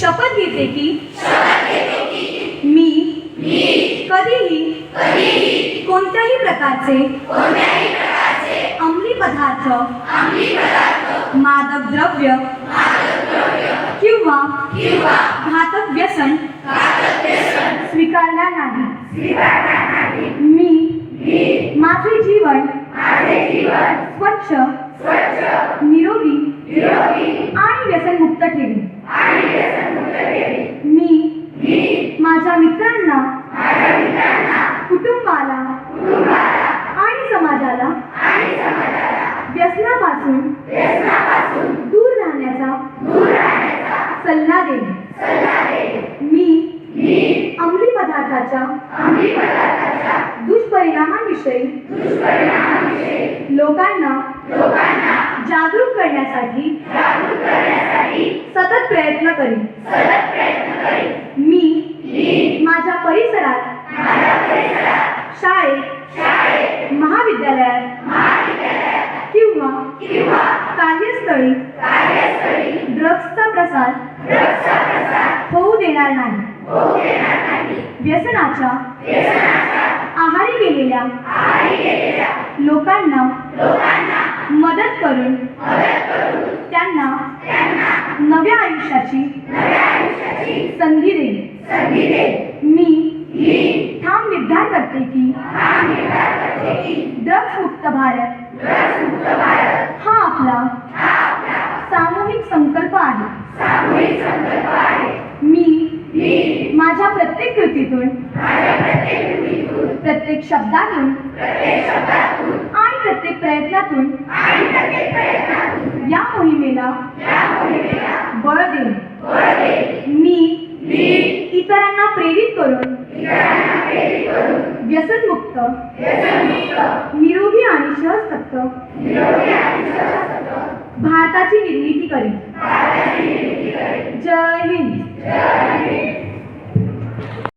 शपथ घेते की मी कधीही कोणत्याही प्रकारचे अंमली पदार्थ मादक द्रव्य किंवा घातक व्यसन स्वीकारणार नाही. मी माझे जीवन स्वच्छ निरोगी आणि व्यसनमुक्त ठेवी. मी माझ्या मित्रांना कुटुंबाला आणि समाजाला व्यसनापासून दूर राहण्याचा सल्ला देईन. मी अंमली पदार्थाच्या दुष्परिणामांविषयी लोकांना जागरूक करण्यासाठी सतत प्रयत्न करीन. मी माझ्या परिसरात शाळेत महाविद्यालयात किंवा कार्यस्थळी ड्रग्सचा प्रसार होऊ देणार नाही. व्यसनाच्या आहारी गेलेल्या लोकांना मदत करून त्यांना नव्या आयुष्याची संधी देईल मी ठाम निर्धार करते की ड्रग्स मुक्त भारत हा आपला सामूहिक संकल्प आहे. मी माझ्या प्रत्येक कृतीतून प्रत्येक शब्दातून प्रत्येक प्रयत्नातून या मोहिमेला बळ देईन. मी इतरांना प्रेरित करून व्यसनमुक्त निरोगी आणि सहसक्त भारताची निर्मिती करेन. जय हिंद.